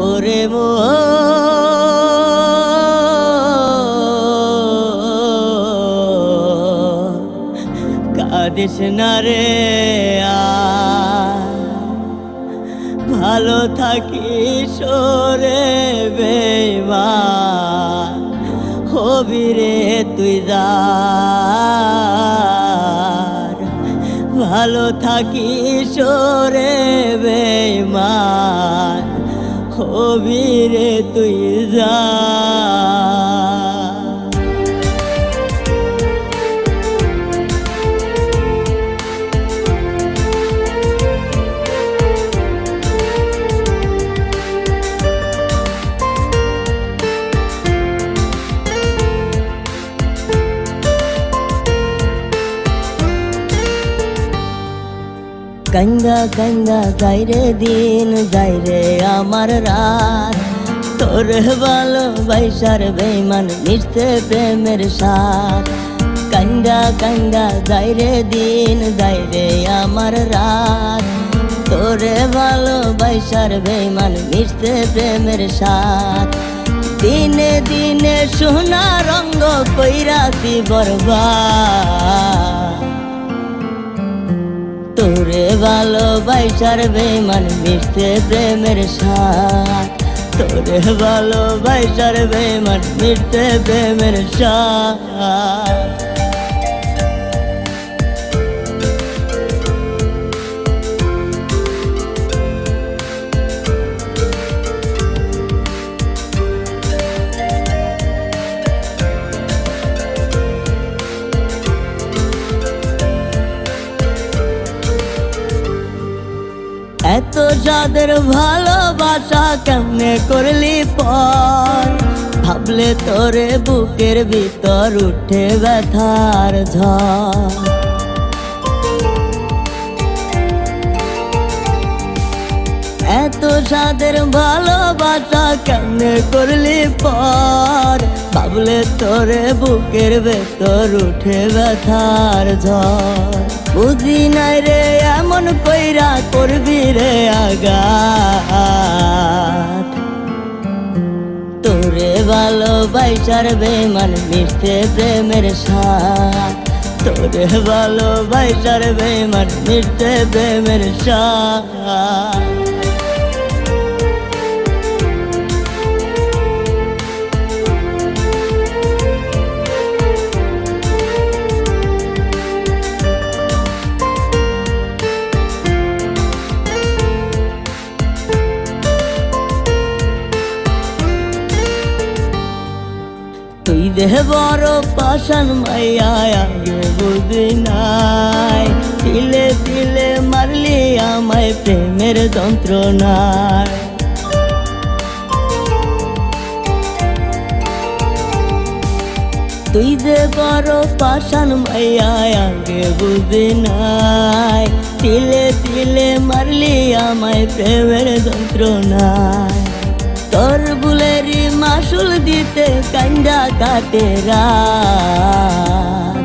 ওরে মো। কাঁদিস না রে ভালো থাকিস রে বেমা হবি রে তুই যার। ভালো থাকিস রে বেমান হবি রে তুই যা। গঙ্গা গঙ্গা গাইরে দিন গাইরে আমার রাত। তোর ভালো বাইসার বেমান মিশতে প্রেমের সাথ গঙ্গা গঙ্গা গাইরে দিন গাইরে আমার রাত। তোরে ভালো বাইসার বেমান মিশতে প্রেমের সাথ দিনে দিনে সোনা রঙ্গ কইরাতি বরবাদ। তোরে ভালোবাসার বেমান মিশতে প্রেমের সাথ তোরে ভালোবাসার বেমান মিশতে প্রেমের সাথ যাদের ভালোবাসা কেমনে করলি পর ভাবলে তোরে বুকের ভিতর উঠে ব্যথার ঝড়। এত সাদের ভালোবাসা কেমনে করলি পর ভাবলে তোরে বুকের ভেতর উঠে ব্যথার ঝড়। বুঝি নাই রে, এমন কইরা করবি রে আগা তোরে ভালোবাসার বেমান মিশতে প্রেমের সাথ তোরে ভালোবাসার বেমান মিশতে প্রেমের সাথ দেহ পাশান মাইয়া আগে বুঝি নাই। তিলে তিলে মারলি আমায় প্রেমের যন্ত্রণায়। তুই যে বড় পাশান মাইয়া আগে বুঝি নাই। তিলে তিলে মারলি আমায় প্রেমের যন্ত্রণায়। তোর মাসুল দিতে কান্দা কাটে রাত।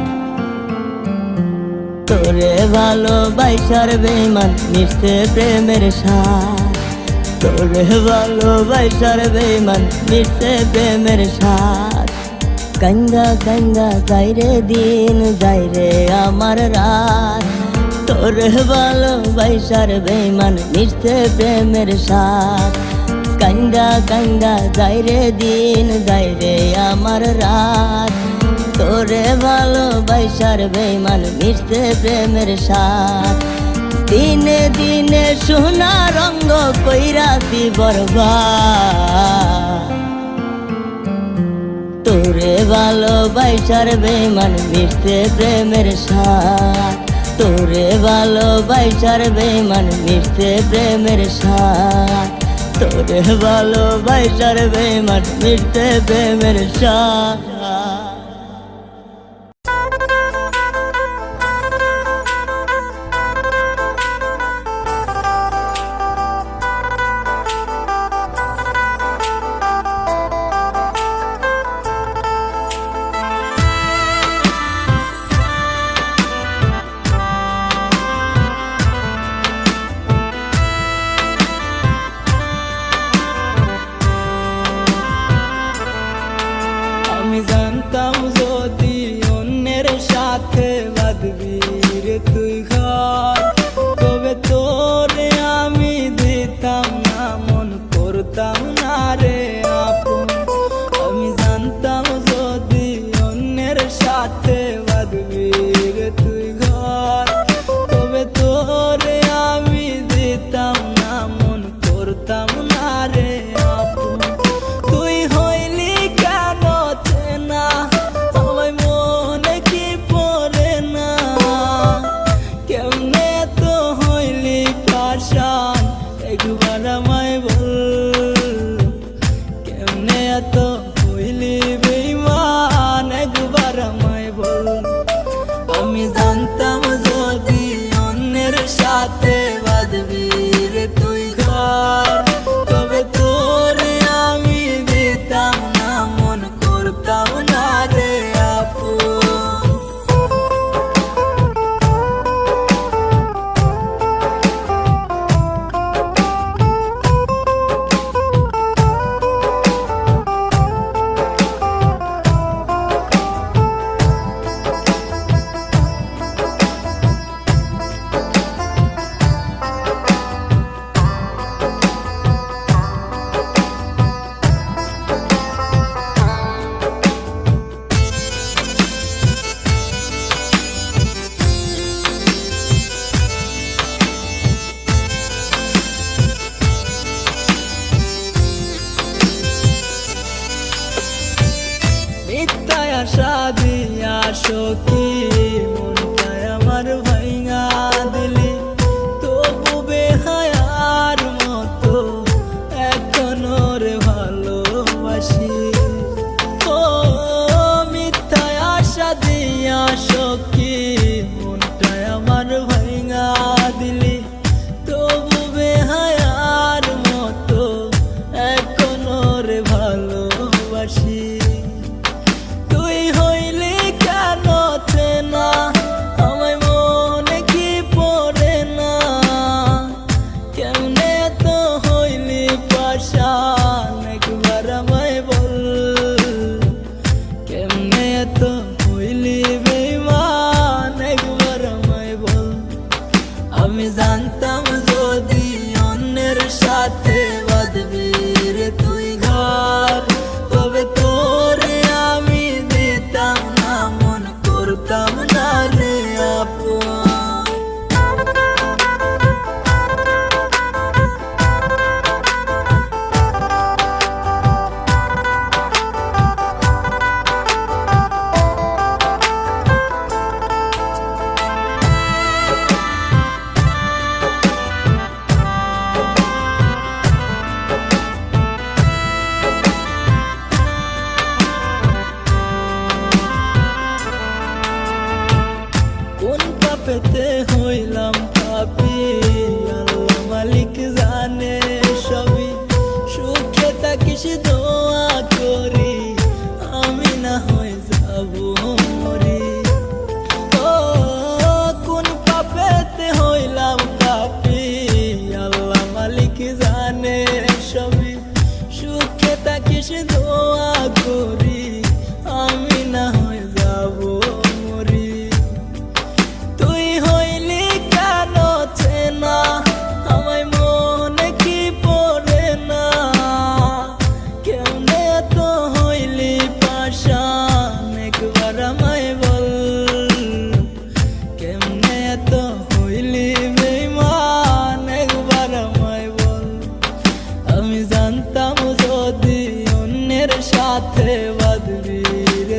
তোরে ভালোবাসার বেমান মিশতে প্রেমের সাথ তোরে ভালোবাসার বেমান মিশতে প্রেমের সাথ গঙ্গা গঙ্গা গাইরে দিন গাইরে আমার রাত। তোরে ভালোবাসার বেমান মিশতে প্রেমের সাথ গঙ্গা গঙ্গা গাইরে দিন গাইরে আমার রাত তোরে ভালোবাসার বেমান মিশতে প্রেমের সাথ দিনে দিনে সোনা রঙ্গ কইরাতি বরবাদ তোরে ভালোবাসার বেমান মিশতে প্রেমের সাথ তোরে ভালোবাসার বেমান মিশতে প্রেমের সাথ তোরে ভালোবাসার বেমান মিশতে প্রেমের সাথ।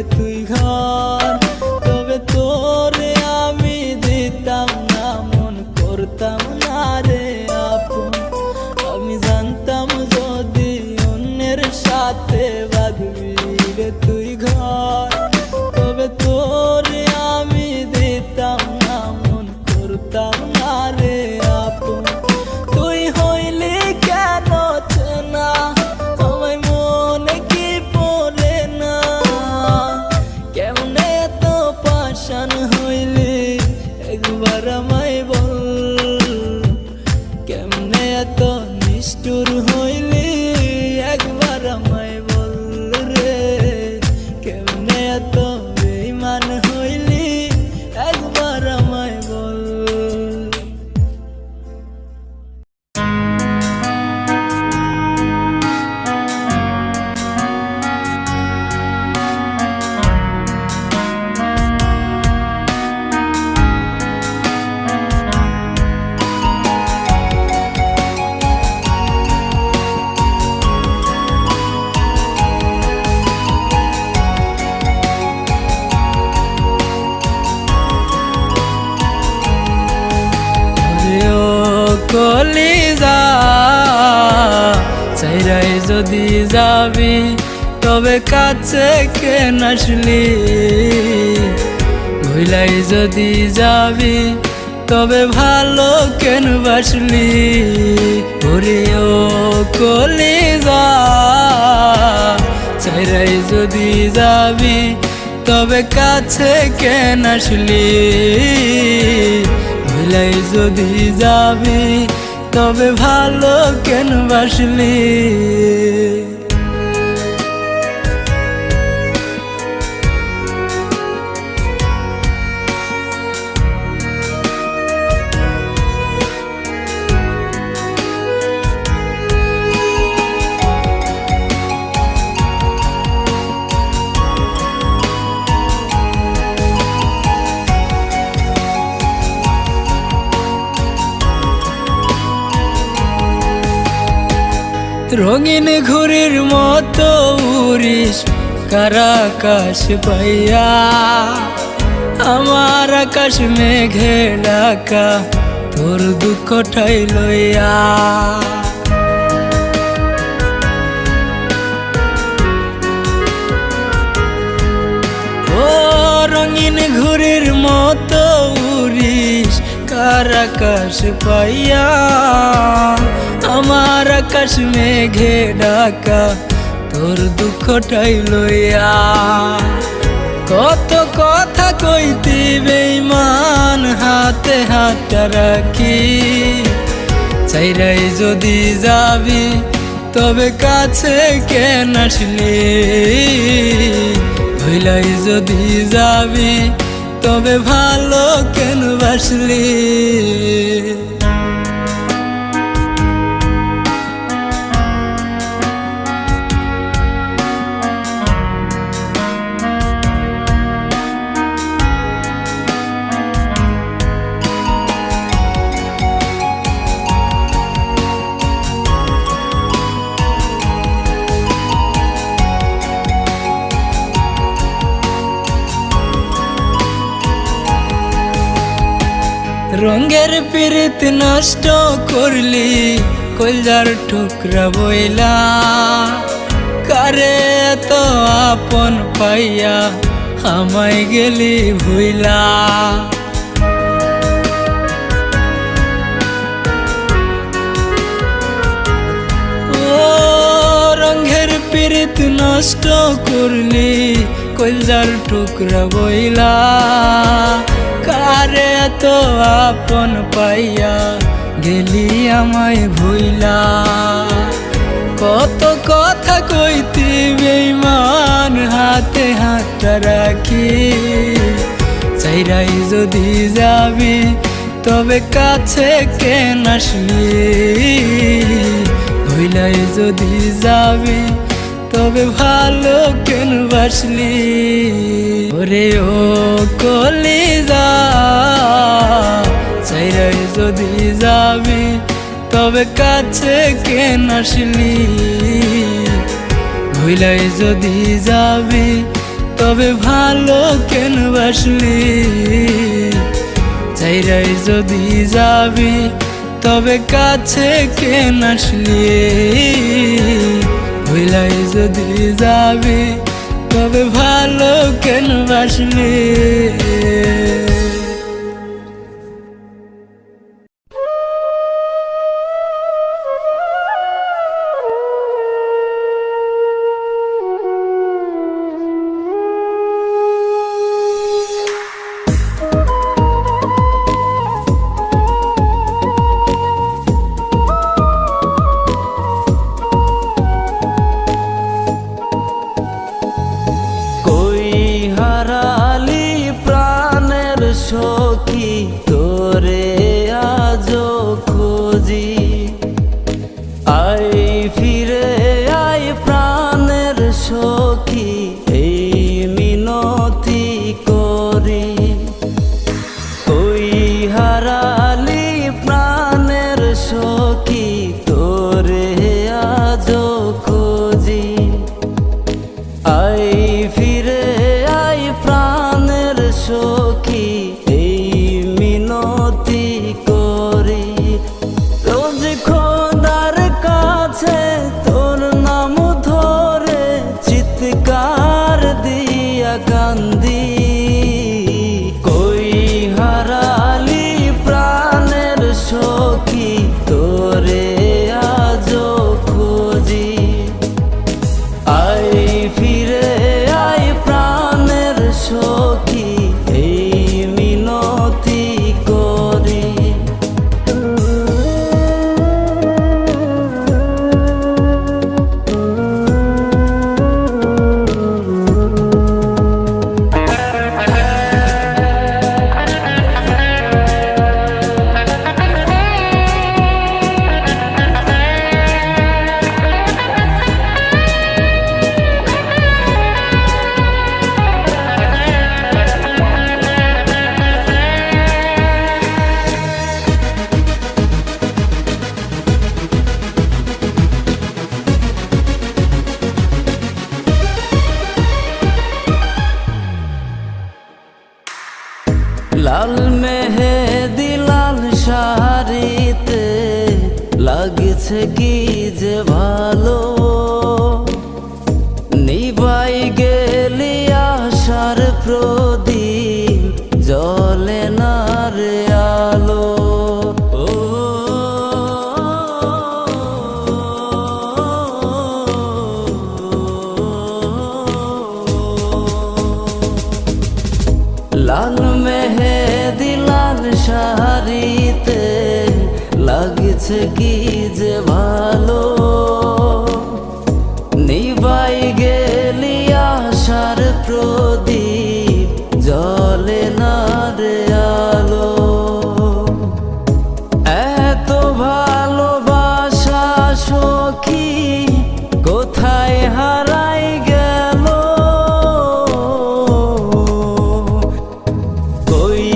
রে তুই যদি যাবি, তবে কাছে কেন আসলি? ভুলাই যদি যাবি, তবে ভালো কেন বাসলি? ওরে ও কলি যা চাইরাই যদি যাবি, তবে কাছে কেন আসলি? ভুলাই যদি যাবি তবে ভালো কেন বাসলি? রঙিন ঘুরির মতো উড়িস কারাকাশ পাইয়া। আমার আকাশ মেঘে ডাকা তোর দুঃখটাই লইয়া। ও রঙিন ঘুরির মতো উড়িস কার আকাশ পাইয়া। আমার আকাশ মেঘে ডাকা তোর দুঃখটাই লইয়া। কত কথা কইতি বেইমান হাতে হাতটা রাখি। চাইরাই যদি যাবি, তবে কাছে কেন আসলি? ভইলাই যদি যাবি, তবে ভালো কেন বাসলি? রঙের পিরিত নষ্ট করলি, কলজার টুকরা বইলা। কারে তো আপন পাইয়া আমায় গেলি ভুইলা? রঙের নষ্ট করলি, কলজার টুকরা বইলা। কারে তো আপন পাইয়া গেলি আমায় ভুইলা। কত কথা কইতি বেইমান হাতে হাতটা রাখি। চাইরাই যদি যাবি তবে কাছে কেন আসলি ভুইলাই যদি যাবি তবে ভালো কেন বাসলি? ওরে ও কলি যা চাইরাই যদি যাবি, তবে কাছে কেন আসলি? ভুইলাই যদি যাবি, তবে ভালো কেন বাসলি? চাইরাই যদি যাবি, তবে কাছে কেন আসলি? ভুলাই যদি যাবি তবে ভালো কেন বাসলি 爱 দিন জলে না রে আলো। ও, লাল মেহে দিলাল সাহারিতে লাগছে কি যে ভালো? প্রদীপ জলে না রে আলো। এত ভালোবাসা সখী কোথায় হারাই গেল? কই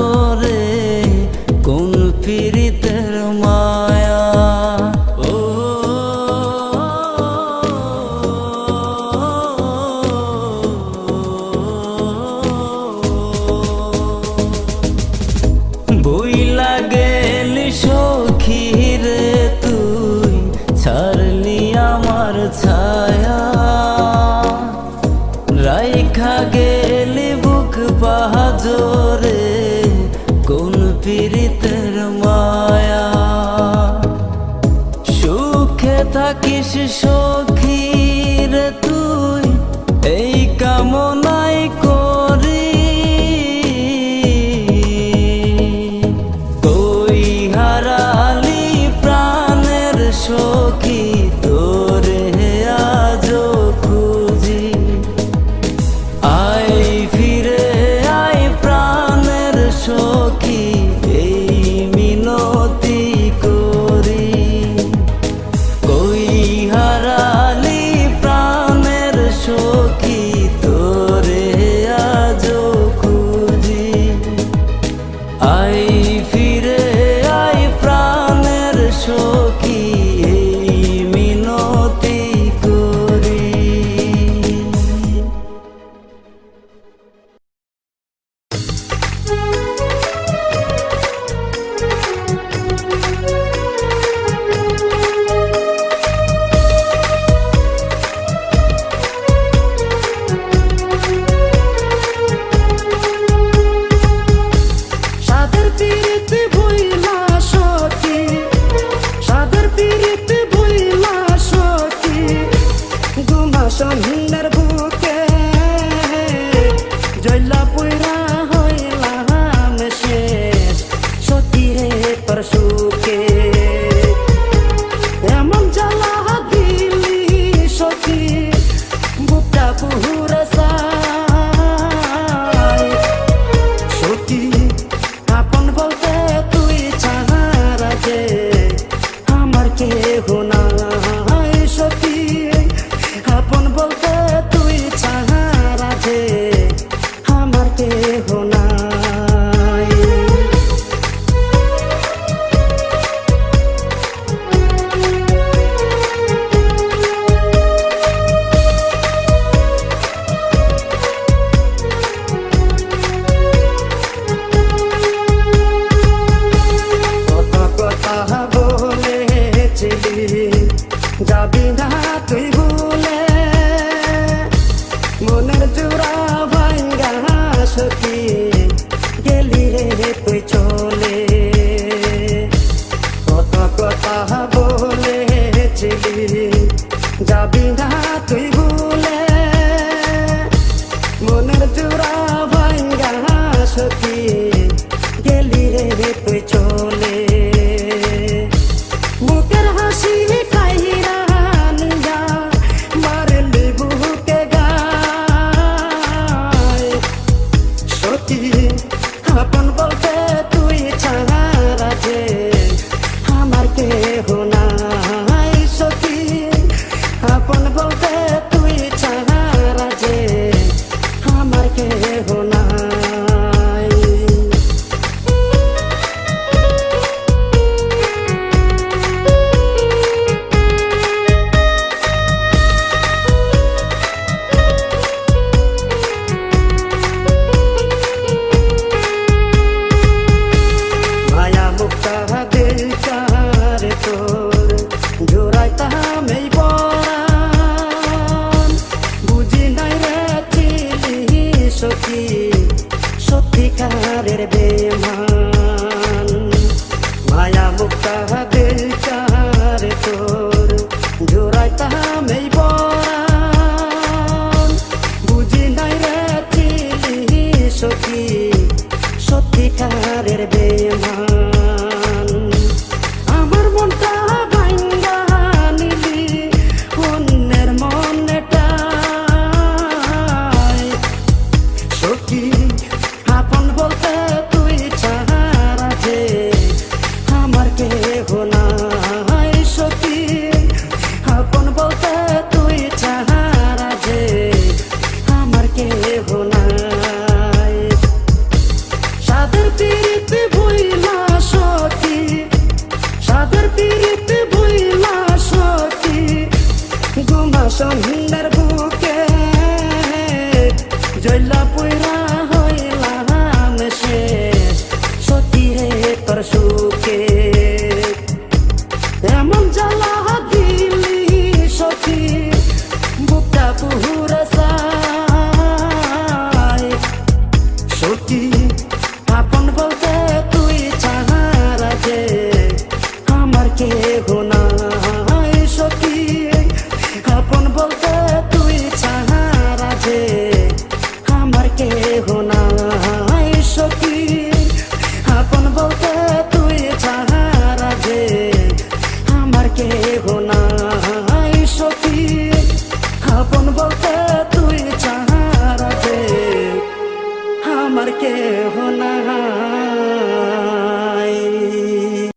amor. সখীর তুই। এই কামনা そう。সত্যিকারের সতী রে